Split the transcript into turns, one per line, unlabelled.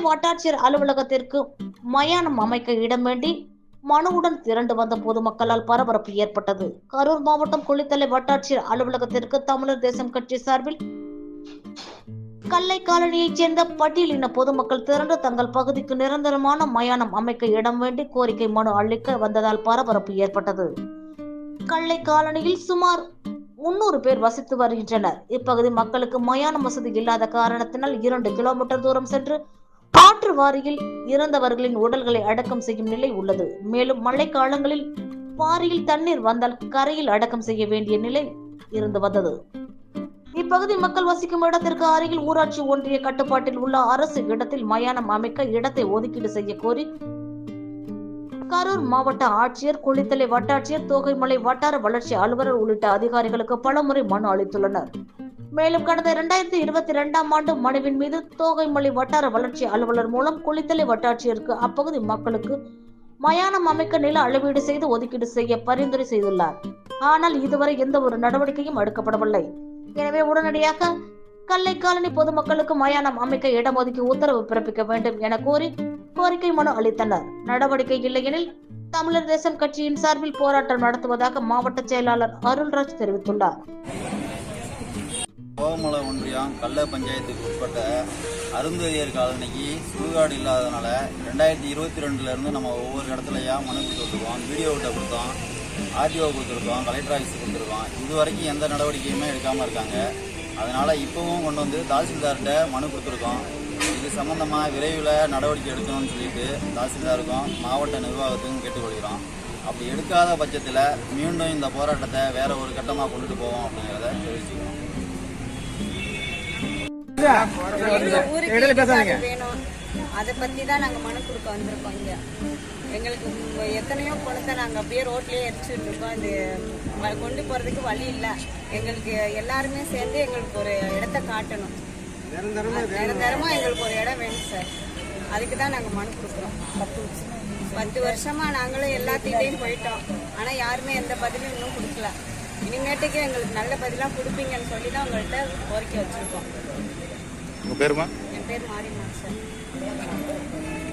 வட்டாட்சியர் அலுவலகத்திற்கு மயானம் அமைக்க இடம் வேண்டி மனுவுடன் திரண்டு வந்த பொதுமக்களால் பரபரப்பு ஏற்பட்டது. கரூர் மாவட்டம் குளித்தலை வட்டாட்சியர் அலுவலகத்திற்கு தமிழர் தேசம் கட்சி சார்பில் கல்லை காலனியைச் சேர்ந்த பட்டியலின பொதுமக்கள் திரண்டு தங்கள் பகுதிக்கு நிரந்தரமான மயானம் அமைக்க இடம் வேண்டி கோரிக்கை மனு அளிக்க வந்ததால் பரபரப்பு ஏற்பட்டது. கல்லை காலனியில் சுமார் முன்னூறு பேர் வசித்து வருகின்றனர். இப்பகுதி மக்களுக்கு மயான வசதி இல்லாத காரணத்தினால் இரண்டு கிலோமீட்டர் தூரம் சென்று காற்று வாரியில் இறந்தவர்களின் உடல்களை அடக்கம் செய்யும் நிலை உள்ளது. மேலும் மழை காலங்களில் வாரியில் தண்ணீர் வந்தால் கரையில் அடக்கம் செய்ய வேண்டிய நிலை இருந்து வந்தது. இப்பகுதி மக்கள் வசிக்கும் இடத்திற்கு அருகில் ஊராட்சி ஒன்றிய கட்டுப்பாட்டில் உள்ள அரசு இடத்தில் மயானம் அமைக்க இடத்தை ஒதுக்கீடு செய்ய கோரி கரூர் மாவட்ட ஆட்சியர் குளித்தலை வட்டாட்சியர் தோகைமலை வட்டார வளர்ச்சி அலுவலர் உள்ளிட்ட அதிகாரிகளுக்கு பலமுறை மனு அளித்துள்ளனர். மேலும் கடந்த இரண்டாயிரத்தி இருபத்தி இரண்டாம் ஆண்டு மனுவின் மீது தோகைமலை வட்டார வளர்ச்சி அலுவலர் மூலம் குளித்தலை வட்டாட்சியருக்கு அப்பகுதி மக்களுக்கு மயானம் அமைக்க நில அளவீடு செய்து ஒதுக்கீடு செய்ய பரிந்துரை செய்துள்ளார். ஆனால் இதுவரை எந்த ஒரு நடவடிக்கையும் எடுக்கப்படவில்லை. எனவே உடனடியாக கல்லை காலனி பொதுமக்களுக்கு மயானம் அமைக்க இடம் ஒதுக்கி உத்தரவு பிறப்பிக்க வேண்டும் என கோரி கோரிக்கை மனு அளித்தனர். நடவடிக்கை இல்லையெனில் தமிழர் தேசம் கட்சியின் சார்பில் போராட்டம் நடத்துவதாக மாவட்ட செயலாளர் அருள்ராஜ் தெரிவித்துள்ளார்.
கோவமலை ஒன்றியம் கள்ள பஞ்சாயத்துக்கு உட்பட்ட அருந்ததியர் காலனிக்கு சுடுகாடு இல்லாதனால ரெண்டாயிரத்தி இருபத்தி ரெண்டுலேருந்து நம்ம ஒவ்வொரு இடத்துலையா மனு கொடுத்துருக்கோம். வீடியோ விட்ட கொடுத்தோம். ஆர்டிஓ கொடுத்துருக்கோம். கலெக்டர் ஆஃபீஸ் கொடுத்துருக்கோம். இது வரைக்கும் எந்த நடவடிக்கையுமே எடுக்காமல் இருக்காங்க. அதனால் இப்போவும் கொண்டு வந்து தாசில்தார்கிட்ட மனு கொடுத்துருக்கோம். இது சம்மந்தமாக விரைவில் நடவடிக்கை எடுக்கணும்னு சொல்லிட்டு தாசில்தாருக்கும் மாவட்ட நிர்வாகத்துக்கும் கேட்டுக்கொள்கிறோம். அப்படி எடுக்காத பட்சத்தில் மீண்டும் இந்த போராட்டத்தை வேற ஒரு கட்டமாக கொண்டுட்டு போவோம் அப்படிங்கிறத தெரிவிச்சுக்கிறோம்.
ஊருக்கு வேணும்? அதை பத்தி தான் நாங்க மனு கொடுக்க வந்திருக்கோம் இங்க. எங்களுக்கு எத்தனையோ பணத்தை நாங்க அப்படியே ரோட்லயே எரிச்சுட்டு இருக்கோம் வ- கொண்டு போறதுக்கு வழி இல்ல. எங்களுக்கு எல்லாருமே சேர்ந்து எங்களுக்கு ஒரு இடத்த காட்டணும். நிரந்தரமா எங்களுக்கு ஒரு இடம் வேணும் சார். அதுக்கு தான் நாங்க மனு கொடுக்குறோம். பத்து வருஷம். நாங்களும் எல்லாத்திட்டையும் போயிட்டோம். ஆனா யாருமே எந்த பதிலும் இன்னும் கொடுக்கல. இனிமேட்டுக்கு எங்களுக்கு நல்ல பதிலா கொடுப்பீங்கன்னு சொல்லி தான் உங்கள்கிட்ட கோரிக்கை வச்சிருக்கோம்.
உங்கள் பேருமா?
என் பேர் மாரியம்மா சார்.